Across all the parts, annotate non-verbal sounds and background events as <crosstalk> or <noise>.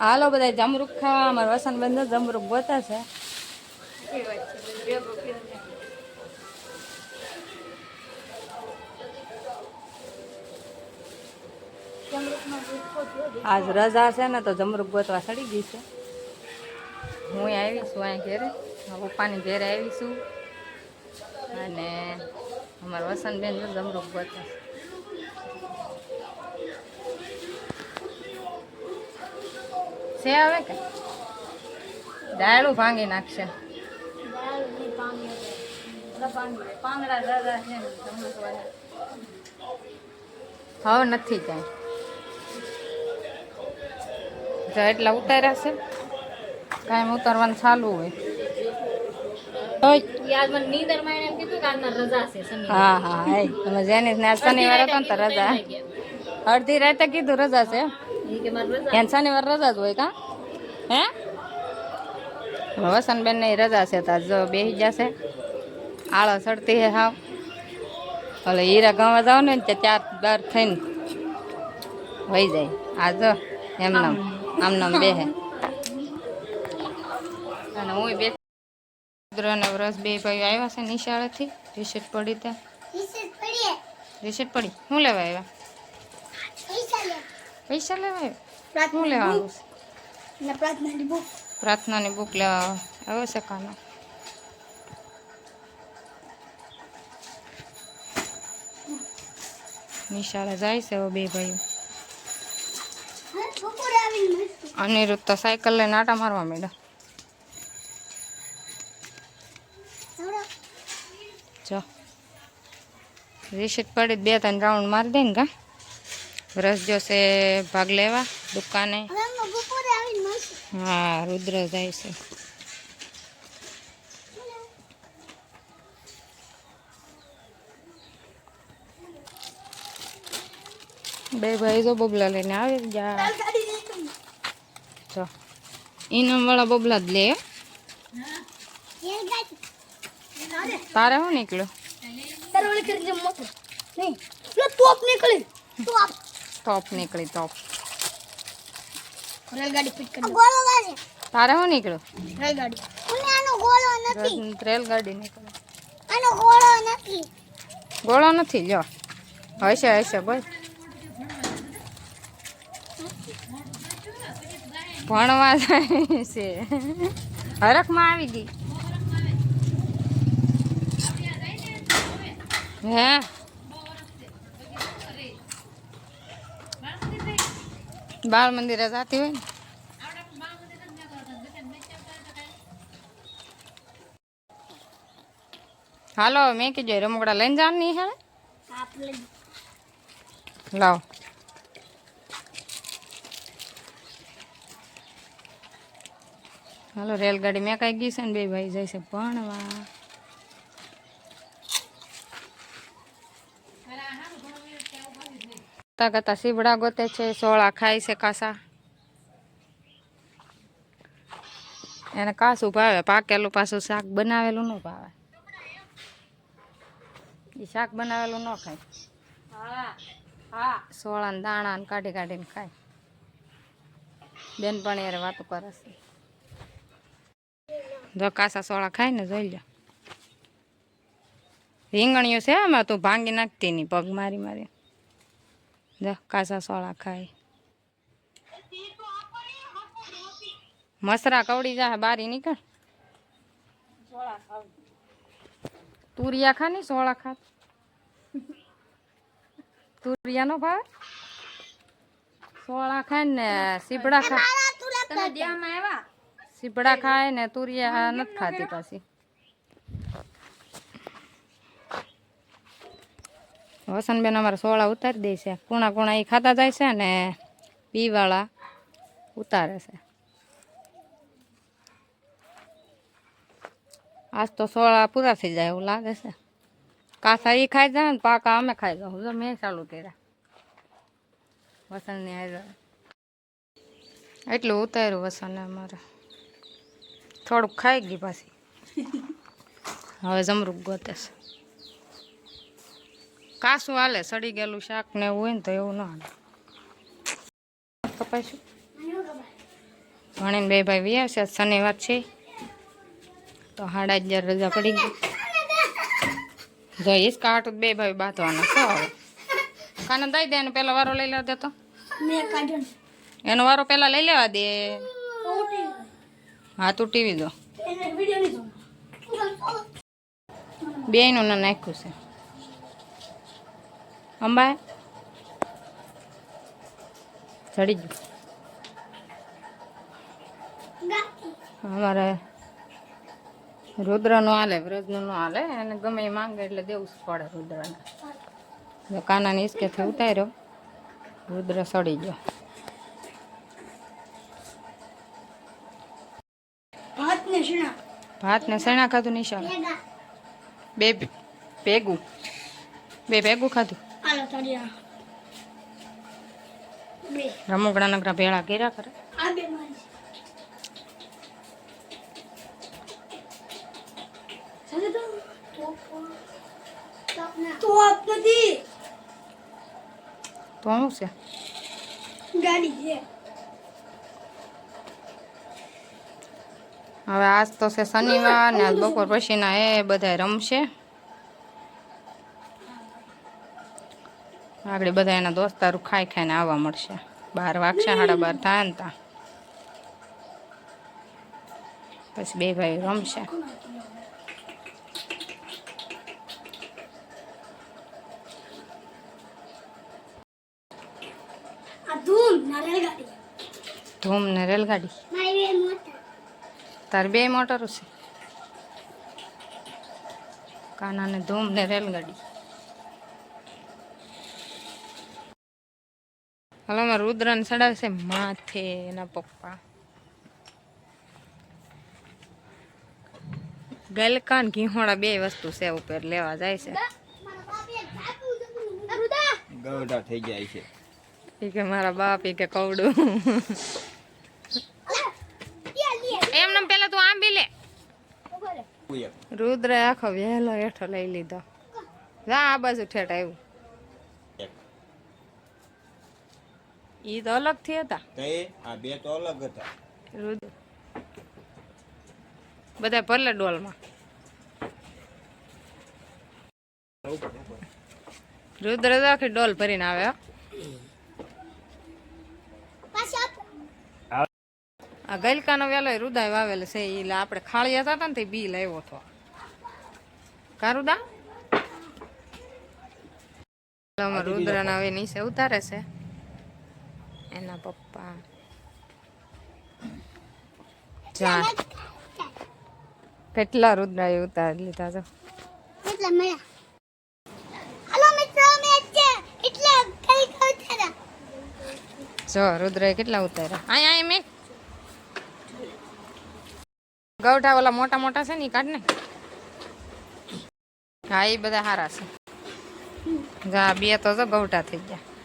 હાલો બધા જમરૂક ખાવા. અમારા વસન બંધ જમરૂક ગોતા છે. આજ રજા છે ને તો જમરૂક ગોતવા સડી ગઈ છે. હું આવી છું અહીં ઘેરે. પપ્પાની ઘેરે આવી છું. અને અમારા વસનબેન જો જમરૂક ગોતે છે. છે હવે કે? ડાયડું ભાંગી નાખશે. હવે નથી કાંઈ. જો એટલા ઉતાર્યા છે કાંઈ ઉતારવાનું ચાલુ હોય. જેની શનિવાર રજા. અડધી રાતે કીધું રજા છે. એને શનિવાર રજા જ હોય કા હે વસનબેનની રજા છે તો આજ જો બેસી જશે આળો સડતી હે હાવ ભલે હીરા ગામમાં જાવ ને ત્યાં ચાર બાર થઈને વહી જાય આ જો એમનામ આમનામ બેહે અને હું બે અને વ્રસ બે ભાઈ આવ્યા છે નિશાળેથી રિસેટ પડી ત્યાં રિસેટ પડી શું લેવા આવ્યા પૈસા લેવા શું લેવાનું છે? પ્રાર્થનાની બુક. લેવા આવ્યો છે કાનો નિશાળે જાય છે હવે બે ભાઈઓ. અનિરુદ્ધ તો સાયકલ લઈને આટા મારવા મેડમ જો. રિસીટ પડી બે ત્રણ રાઉન્ડ મારી દે ને કા? રસ જોશે ભાગ લેવા દુકાને. હા રુદ્ર જાય છે. બે ભાઈ જો બબલા લઈને આવે જા. જો. ઇનામ વાળા બબલા જ લે. હો. તારે શું નીકળ્યો? ટોપ નીકળી ટોપ તારે શું નીકળ્યું નથી. રેલગાડી નીકળી. ગોળો નથી. જો હશે હશે બોલ. ભણવા જાય છે. હરખમાં આવી ગઈ. હે? બાળ મંદિરે જાતી હોય ને હાલો મેં કીધું રમકડા લઈને જવાની હે લાવ હાલો રેલગાડી મેં કઈ ગઈ છે ને બે ભાઈ જાય છે ભણવા કરતા કરતાં સીવડા ગોતે છે સોળા ખાય છે કાસા એને કાસું ભાવે પાકેલું પાછું શાક બનાવેલું ન ભાવે એ શાક બનાવેલું ન ખાય હા હા સોળા ને દાણા ને કાઢી કાઢીને ખાય બેનપણી યાર વાતો કરે છે જો કાસા સોળા ખાય ને જોઈ લો રીંગણીઓ છે આમાં તું ભાંગી નાખતી નહીં પગ મારી મારી જો કાસા સોળા ખાય મસરા કવડી જા બારી નીકળ તુરિયા ખા ની સોળા ખા તુરિયા નો ભાવ સોળા ખાય ને સીબડા ખાય સીબડા ખાય ને તુરિયા નથી ખાતી પાછી વસનબેન અમારા સોળા ઉતારી દે છે. કુણા કુણા એ ખાતા જાય છે ને પીવાળા ઉતારે છે. આજ તો સોળા પૂરા થઈ જાય એવું લાગે છે. કાસા એ ખાઈ જાય ને પાકા અમે ખાઈ જાઉં. જો મેં ચાલુ કર્યા. વસણની હાજર એટલું ઉતાર્યું વસને અમારે. થોડુંક ખાઈ ગઈ પાછી. <laughs> હવે જમરૂક ગોતે છે. કાસું હાલે સડી ગયેલું શાક ને એવું હોય ને તો એવું ન હાલે. કપાઈશું ભણીને બે ભાઈ વ્યા છે શનિવાર છે. તો સાડા અગિયાર રજા પડી ગઈ. જઈશ કાઢ બે ભાઈ બાંધવાના છો હવે? કાને દઈ દે એનો પેલો વારો લઈ લેવા દે તો. એનો વારો પેલા લઈ લેવા દે. હા તું ટીવી દો. બેનું ના નાખ્યું છે. અંબા ચડી ગયું. અમારે રુદ્રનું હાલે વ્રજનું ન હાલે એને ગમે એ માંગે એટલે દેવું જ પડે રુદ્રને. કાના કાનાની હિસકેથી ઉતાર્યો રુદ્ર સડી ગયો. ભાત ને શીણા ખાધું નિશાળ? બે ભેગું. બે ભેગું ખાધું? રમકડા નકરા ભેળા કર્યા કરે. તો શું છે? હવે આજ તો છે શનિવાર ને આજ બપોર પછીના એ બધા રમશે. આગળ બધા એના દોસ્તારું ખાઈ ખાઈને આવવા મળશે. બાર વાગશે સાડા બાર થાય ને તા. પછી બે ભાઈ રમશે. ધૂમ ને રેલગાડી. તાર બે મોટરો છે? કાના ને ધૂમ ને રેલગાડી. હાલો અમારે રુદ્રને ચડાવશે માથે એના પપ્પા. ગલકા ને ઘીહોડા બે વસ્તુ છે ઉપર લેવા જાય છે. ગવડા થઈ જાય છે. એ કે મારા બાપ એ કે કવડું. એમને પેલા તું આંબી લે. રુદ્ર આખો વહેલો હેઠો લઈ લીધો. જા આ બાજુ ઠેઠ આવ્યું. ઈ તો અલગથી હતા તે એ આ બે તો અલગ હતા. રુદ્ર બધા ડોલ ડોલમાં. રુદ્ર તો આખી ડોલ ભરીને આવે આ ગલકાનો વેલો રુદાય વાવેલ છે ઈ લા આપણે ખાળી હતા ને તે બી લાવ્યો હતો. કારુદા રુદ્રના હવે નીચે ઉતારે છે. એના પપ્પા જા કેટલા રુદ્રાય ઉતારી લીધા મળ્યા હાલો મિત્રો છે એટલે કઈ કઈ જો રુદ્રાય કેટલા ઉતાર્યા અહીંયા આય મેં ગૌઠા ઓલા મોટા મોટા છે ને કાઢ ને હા એ બધા સારા છે જા બે તો જો ગૌઠા થઈ ગયા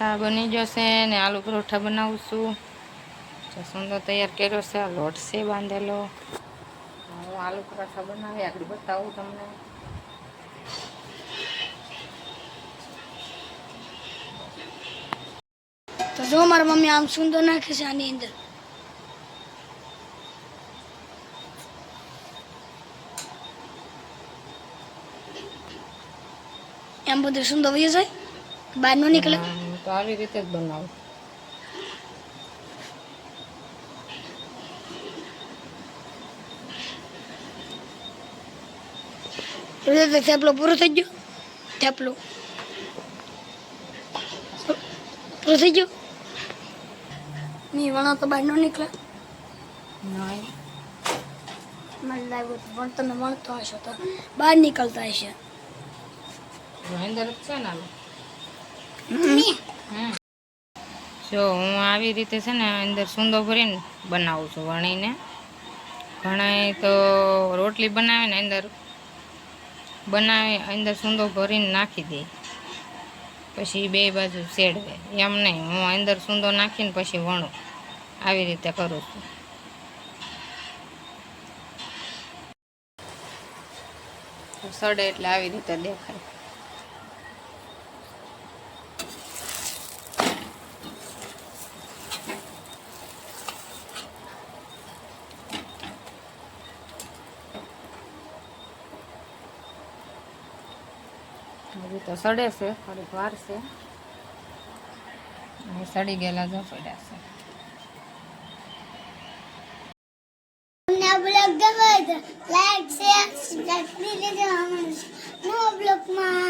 સા બની જશે ને આલુ પરોઠા બનાવું છું સુંદર તૈયાર કર્યો છે આ લોટ છે બાંધેલો. હું આલુ પરોઠા બનાવી આગળ બતાવું તમને. તો જો મારા મમ્મી આમ સુંદર નાખે છે આની અંદર. એમ બધું સુંદર વહી જાય? બહાર નો નીકળે? તો આવી રીતે જ બનાવું. થેપલો પૂરો થઈ ગયો? થેપલો. પૂરો થઈ ગયો? મી વણો તો બહાર ન નીકળે. નહીં. મને લાગ્યું પણ તમે વણતો હશો તો બહાર નીકળતા હશે. મહેન્દ્ર છે ને આલુ. જો હું આવી રીતે છે ને અંદર સૂંદો ભરીને બનાવું છું વણીને. ઘણા તો રોટલી બનાવે ને અંદર, બનાવી, અંદર સૂંદો ભરીને નાખી દે. પછી બે બાજુ શેડવે. એમ નહીં, હું અંદર સૂંદો નાખીને પછી વણું. આવી રીતે કરું છું. સડે એટલે આવી રીતે દેખાય. હજી તો સડે છે થોડીક વાર છે. અને સડી ગયેલા જો પડ્યા છે. તમને આ બ્લોગ ગમે તો લાઈક શેર સબસ્ક્રાઇબ કરી દેજો અમારા બ્લોગમાં